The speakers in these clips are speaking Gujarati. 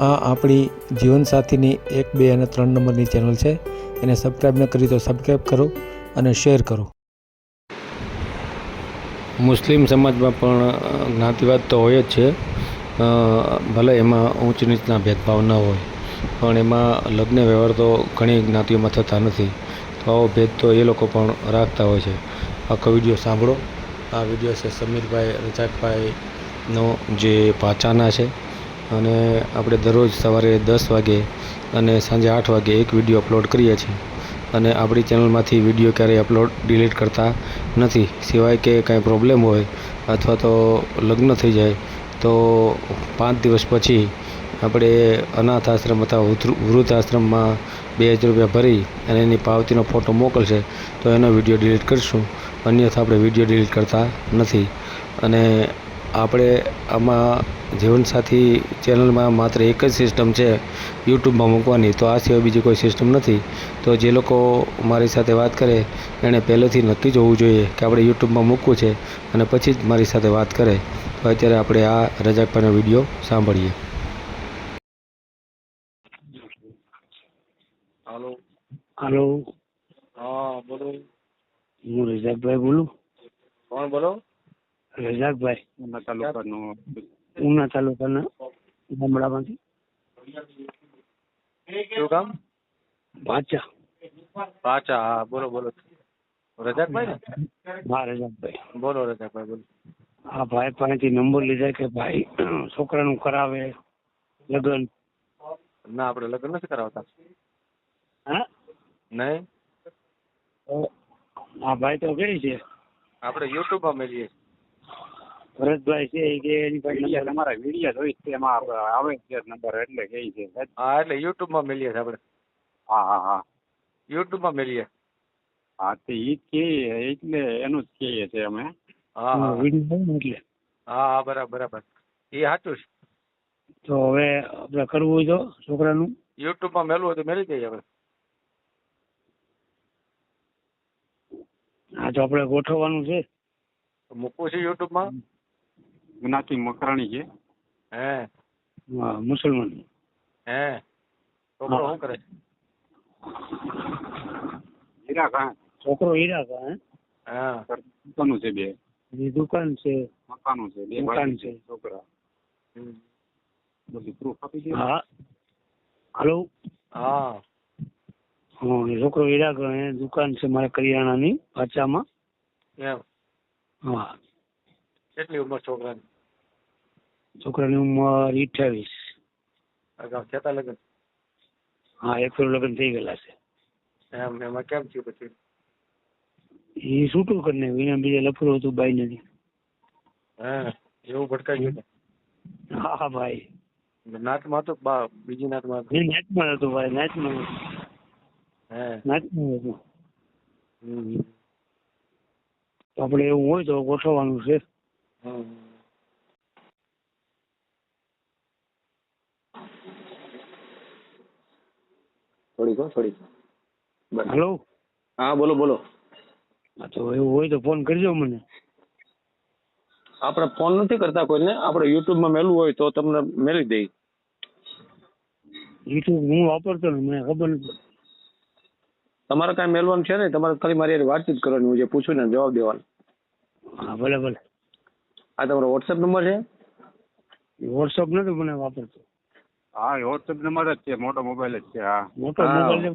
આ આપણી જીવનસાથીની એક, બે અને ત્રણ નંબરની ચેનલ છે. એને સબસ્ક્રાઈબ ન કરી તો સબસ્ક્રાઈબ કરો અને શેર કરો. મુસ્લિમ સમાજમાં પણ જ્ઞાતિવાદ તો હોય જ છે. ભલે એમાં ઊંચ નીચના ભેદભાવ ન હોય, પણ એમાં લગ્ન વ્યવહાર તો ઘણી જ્ઞાતિઓમાં થતા નથી. તો આવો ભેદ તો એ લોકો પણ રાખતા હોય છે. આખો વીડિયો સાંભળો. આ વીડિયો છે સમીરભાઈ રજાકભાઈનો જે પાચાના છે. અને આપણે દરરોજ સવારે દસ વાગે અને સાંજે આઠ વાગે એક વીડિયો અપલોડ કરીએ છીએ. અને આપણી ચેનલમાંથી વીડિયો ક્યારેય અપલોડ, ડિલીટ કરતા નથી. સિવાય કે કાંઈ પ્રોબ્લેમ હોય અથવા તો લગ્ન થઈ જાય, તો પાંચ દિવસ પછી આપણે અનાથ આશ્રમ અથવા વૃદ્ધ આશ્રમમાં બે હજાર રૂપિયા ભરી અને એની પાવતીનો ફોટો મોકલશે, તો એનો વીડિયો ડિલીટ કરીશું. અન્યથા આપણે વીડિયો ડિલીટ કરતા નથી. અને આપણે આમાં જીવનસાથી ચેનલમાં માત્ર એક જ સિસ્ટમ છે યુટ્યુબમાં મૂકવાની. તો આ સિવાય બીજી કોઈ સિસ્ટમ નથી. તો જે લોકો મારી સાથે વાત કરે એણે પહેલેથી નક્કી જ હોવું જોઈએ કે આપણે યુટ્યુબમાં મૂકવું છે અને પછી જ મારી સાથે વાત કરે. તો અત્યારે આપણે આ રજાકભાઈનો વીડિયો સાંભળીએ. હાલો. હાલો. હા બોલો. હું રજાકભાઈ બોલું? કોણ બોલો? રજાકભાઈ ઉના તાલુકાનો ઉના તાલુકાના ગામડામાંથી. શું કામ? પાચા પાછા હા બોલો બોલો. રજાકભાઈ ને? હા રજાકભાઈ બોલો રજાકભાઈ બોલો. હા ભાઈ પાસેથી નંબર લીધા કે ભાઈ છોકરાનું કરાવે લગ્ન. ના આપણે લગ્ન નથી કરાવતા. હા? નહીં? હા ભાઈ તો કઈ છે. આપણે યુટ્યુબમાં મેળીએ ભરતભાઈ છે એ કે એની પાસે તમારા વીડિયો જોઈ છે એમાં આવે છે નંબર એટલે કે છે. હા એટલે યુટ્યુબમાં મળીએ છીએ આપણે. હા હા હા. યુટ્યુબમાં મેળીએ હા તે ઈ જ કે એટલે એનું જ કહીએ છે અમે. હા હા. વીડિયો એટલે. હા હા બરાબર બરાબર. એ સાચું છે. તો હવે આપણે કરવું હોય તો છોકરાનું. યુટ્યુબમાં મેળવું હોય તો મેળવી દઈએ આપણે. હા તો આપણે ગોઠવવાનું છે. મૂકવું છે યુટ્યુબમાં? જ્ઞાતિ મકરાણી છે. હે. હા મુસલમાન. હે. છોકરો શું કરે છે? હીરા કાં છોકરો હીરા કા હે? હા. દુકાનું છે બે. દુકાન છે. મકાનું છે બે મકાન છે. છોકરા. હમ. બધું પ્રૂફ આપી દે. હા. હાલો. હા. હા છોકરો હીરા ગયો હે? દુકાન છે મારે કરિયાણાની પાછામાં. એમ. હા. કેટલી ઉંમર છોકરાની? છોકરાની ઉંમર અઠ્યાવીસ અગાઉ થતા લગ્ન? હા એક ફેર લગ્ન થઈ ગયેલા છે. એમ એમાં કેમ થયું પછી એ છૂટું કરી નાખ્યું. એને બીજા લફડું હતું બાઈ નથી હા એવું ભટકાઈ ગયું હા ભાઈ. નાચમાં હતો બા બીજી નાચમાં હતો? નાચમાં હતો ભાઈ નાચમાં હતો. નાચમાં હતું. તો આપણે એવું હોય તો ગોઠવવાનું છે. હમ. થોડીક હો થોડીક. બસ. હા બોલો બોલો. તો એવું હોય તો ફોન કરજો મને. આપણે ફોન નથી કરતા કોઈને. આપણે યુટ્યુબમાં મેલવું હોય તો તમને મેલી દઈ. યુટ્યુબ હું વાપરતો ને મને ખબર નથી. તમારે કાંઈ મેલવાનું છે ને તમારે ખાલી મારી હારે વાતચીત કરવાની હું જે પૂછું ને જવાબ દેવાનો. હા ભલે ભલે. આ તમારો વોટ્સએપ નંબર છે? વોટ્સઅપ નથી મને વાપરતો. હા વોટ્સએપ નંબર જ છે મોટો મોબાઈલ જ છે હા. મોટો મોબાઈલ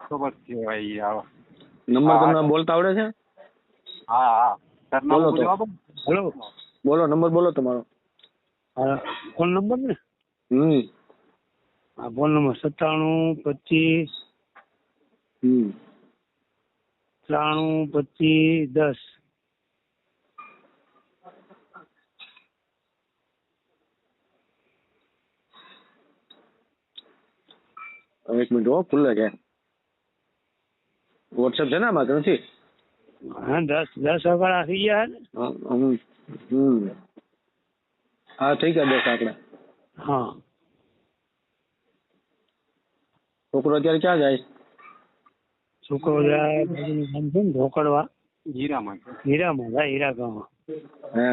ખબર છે ભાઈ આવા. નંબર તમને બોલતા આવડે છે? હા હા. બોલો સરનામું ને. હલો બોલો નંબર બોલો તમારો. હા ફોન નંબર ને? હમ. હા ફોન નંબર સત્તાણું પચીસ હમ. ત્રાણું પચીસ દસ. એક મિનિટ હો ખુલ્લે છે વોટ્સએપ છે ને આમાં? કે નથી? હા દસ દસ આંકડા થઈ ગયા ને? હા, હમ હા થઈ ગયા દસ આંકડા. હા. છોકરો અત્યારે ક્યાં જાય? છોકરો જાય ઢોકળવા. હીરામાં હીરામાં જાય હીરા ગામ હે.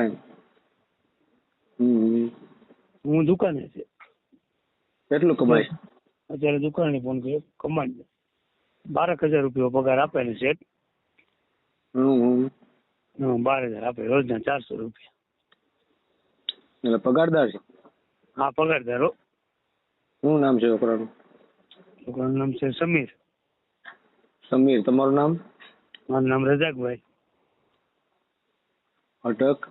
હમ. હું દુકાને છે. કેટલું કમાય? અત્યારે દુકાને ફોન કર્યો કમાન્ડ બારક હજાર રૂપિયા પગાર આપે ને સેટ હમ. હમ હમ, બાર હજાર આપે રોજના ચારસો રૂપિયા. એટલે પગારદાર છે? હા પગારદાર ધારો શું નામ છે છોકરાનું? છોકરાનું નામ છે સમીર. સમીર તમારું નામ? મારું નામ રજાકભાઈ અટક?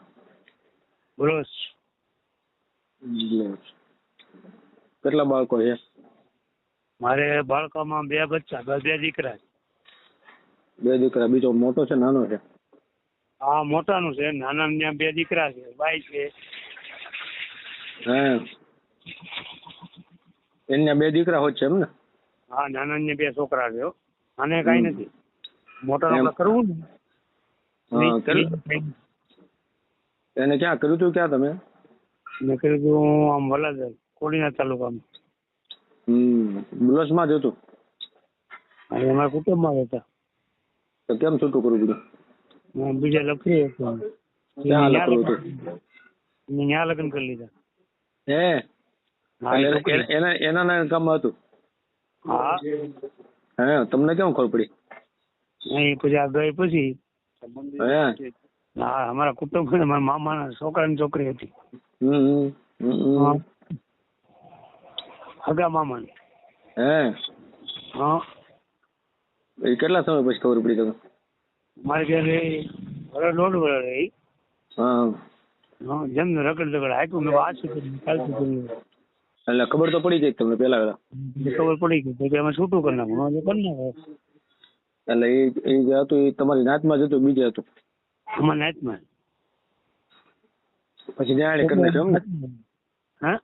બ્રોસ કેટલા બાળકો છે? મારે બાળકોમાં બે બચ્ચા બે દીકરા છે. બે દીકરા બીજો મોટો છે નાનો છે? હા મોટાનું છે નાના ત્યાં બે દીકરા છે બાઈ છે. હે. એના બે દીકરા હોય છે એમ ને? હા નાના ને બે છોકરા છે. આને કઈ નથી. મોટા કરવું ને. એને ક્યાં કર્યું હતું ક્યાં તમે? મેં કર્યું હતું આમ વલાદ કોડીના તાલુકામાં. હમ બુલસમાં જ હતું. અને અમારા કુટુંબમાં હતા. તો કેમ છૂટું કરવું પડ્યું બીજા લખી હતું ક્યાં લખેલું હતું? મેં ત્યાં લગ્ન કરી લીધા. હે? છોકરી. એના- એના ના કામમાં હતું? હા. હે તમને કેમ ખબર પડી? નહીં પછી આ ગઈ પછી. હે? હા અમારા કુટુંબ મારા મામાના છોકરાની છોકરી હતી. હમ. હમ. હગા મામા હે? હા. એ કેટલા સમય પછી ખબર પડી તમે મારે ઘરે વરસ દોઢ વરસ રહી હા. હા જેમ રગડ રગડ હાક્યું મેં કર્યું? કાલથી એટલે ખબર તો પડી ગઈ તમને પેલા પેલા ખબર પડી ગઈ કે અમે છૂટું કરી નાખું. કરી નાખો. એટલે એ એ જે હતું એ તમારી નાતમાં જ હતું બીજે હતું? અમારી નાતમાં પછી ન્યાય કરી નાખ્યું એમ ને હા?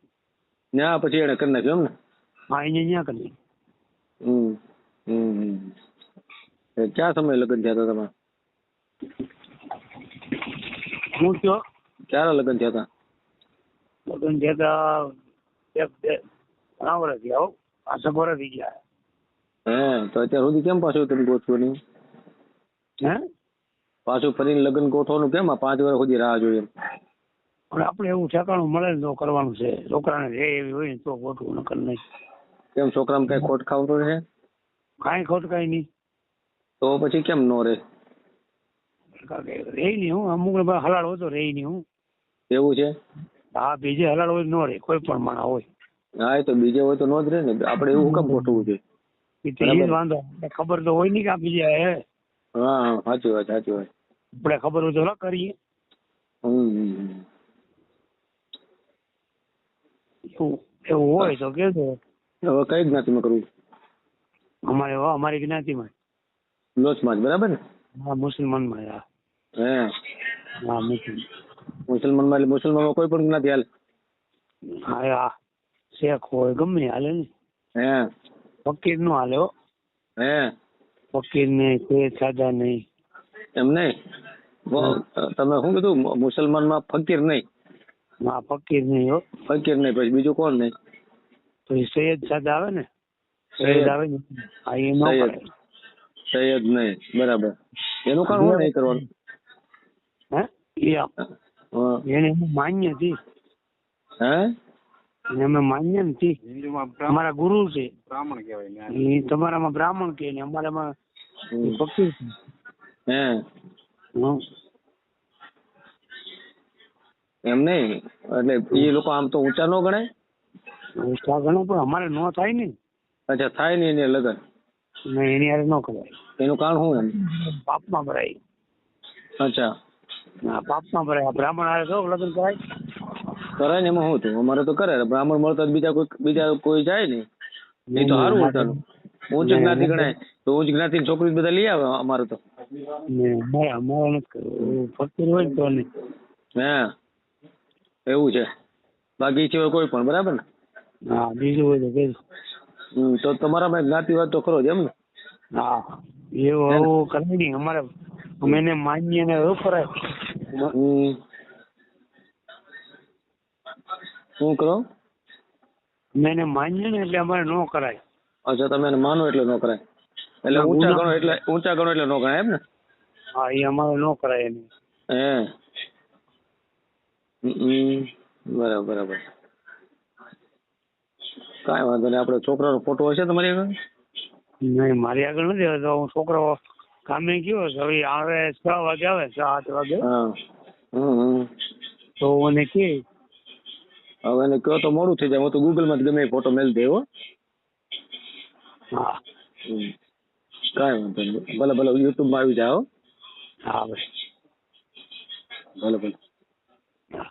ત્યાં પછી એને કરી નાખ્યું એમ ને હા અહીંયા ત્યાં કરી હમ હમ. ક્યાં સમય લગ્ન થયા હતા તમારા? હું કયો? ક્યારે લગ્ન થયા હતા? લગ્ન જતા એક બે ઘણા વર્ષ થયા હો. વર્ષ થઈ ગયા. હે તો અત્યાર સુધી કેમ પાછું તમે ગોઠવો નહીં હે? પાછું ફરીને લગ્ન ગોઠવવાનું કેમ? આ પાંચ વર્ષ સુધી રાહ જોઈએ પણ આપણે એવું ઠેકાણું મળે ને તો કરવાનું છે. છોકરાને રે એવી હોય ને તો ખોટું નકર નહીં. કેમ છોકરામાં કઈ ખોટ ખાવતો છે કાંઈ ખોટ કાંઈ નહીં. તો પછી કેમ નો રે રે નહીં હું. અમુક હલાડ હલાળ હોય તો રે નહીં હું. એવું છે? હા બીજે હલાળ હોય નો રે કોઈ પણ માણા હોય. હા એ તો બીજે હોય તો નો જ રહે ને. આપણે એવું કેમ ખોટવું છે? એ વાંધો. ખબર તો હોય નહીં કે આ બીજા હે. સાચી વાત સાચી વાત. આપણે ખબર હોય તો ના કરીએ. હમ હમ, હમ. એવું હોય તો કેજો હવે કઈ જ્ઞાતિમાં કરવું? અમારે અમારી જ્ઞાતિમાં. લોચમાં જ બરાબર ને? હા મુસલમાનમાં હા. હે? હા મુસ્લિમ મુસલમાનમાં એટલે મુસલમાનમાં કોઈ પણ જ્ઞાતિ હાલ? હા હા. શેખ હોય ગમે હાલે ને. હે? ફકીર નો હાલે હો. હે? ફકીર નહીં કોઈ સાદા નહીં. એમ નહીં? તમે શું કીધું? મુસલમાન મુસલમાનમાં ફકીર નહીં? હા ફકીર નહીં હો. ફકીર નહીં પછી બીજું કોણ નહીં? પછી સૈયદ સાદા આવે ને? સૈયદ. આવે ને? હા એ ન સૈયદ. સૈયદ નહીં બરાબર. એનું કામ શું નહીં કરવાનું? હે? એ. એને હું માન્ય હતી હે? એને અમે માન્ય નથી અમારા ગુરુ છે. બ્રાહ્મણ કહેવાય એ તમારામાં બ્રાહ્મણ કે ને અમારામાં ફકીર છે. હે. હં. એમ નહીં. એટલે એ લોકો આમ તો ઊંચા ન ગણાય? ઊંચા ગણો પણ અમારે ન થાય ને. અચ્છા થાય નહીં એને લગન? નહીં એની હારે ન કરાય. એનું કારણ શું એમ? પાપમાં ભરાય. અચ્છા. હા પાપમાં ભરાય. બ્રાહ્મણ હારે તો લગ્ન કરાય? કરાય ને એમાં શું તું અમારે તો કરે બ્રાહ્મણ મળતા બીજા કોઈ બીજા કોઈ જાય ને એ તો સારું ઉલટાનું ઊંચ જ્ઞાતિ ગણાય. તો ઊંચ જ્ઞાતિ છોકરી બધા લઈ આવે અમારે તો. અમારે અમારે ફકીર હોય તો નહીં. હે. એવું છે. બાકી સિવાય કોઈ પણ બરાબર ને? હા બીજું હોય તો કહેજો હમ, તો તમારામાં જ્ઞાતિવાદ તો ખરો જ એમ ને? હા એવું આવું કરાય નહીં અમારે અમે એને માન્ય ને એવું કરાય હમ. શું કરો? અમે એને માન્ય ને એટલે અમારે ન કરાય. અચ્છા તમે એને માનો એટલે ન કરાય. એટલે ના, ઊંચા ગુના- ગણો એટલે ઊંચા ગણો એટલે ન ગણાય એમ ને? હા એ અમારે ન કરાય એને. હે. બરાબર બરાબર. કાંઈ વાંધો નહીં આપણે છોકરાનો ફોટો હશે તમારી આગળ? નહીં મારી આગળ નથી હવે તો હું છોકરો કામે ગયો છે. હવે આવે છ વાગે આવે છ સાત વાગે. તો મને કે હવે એને કયો તો મોડું થઈ જાય. હું તો ગૂગલમાં જ ગમે ફોટો મેલ દે હો. કાંઈ વાંધો નહીં. ભલે ભલે યુટ્યુબમાં આવી જાઓ. હા ભાઈ. ભલે ભલે હા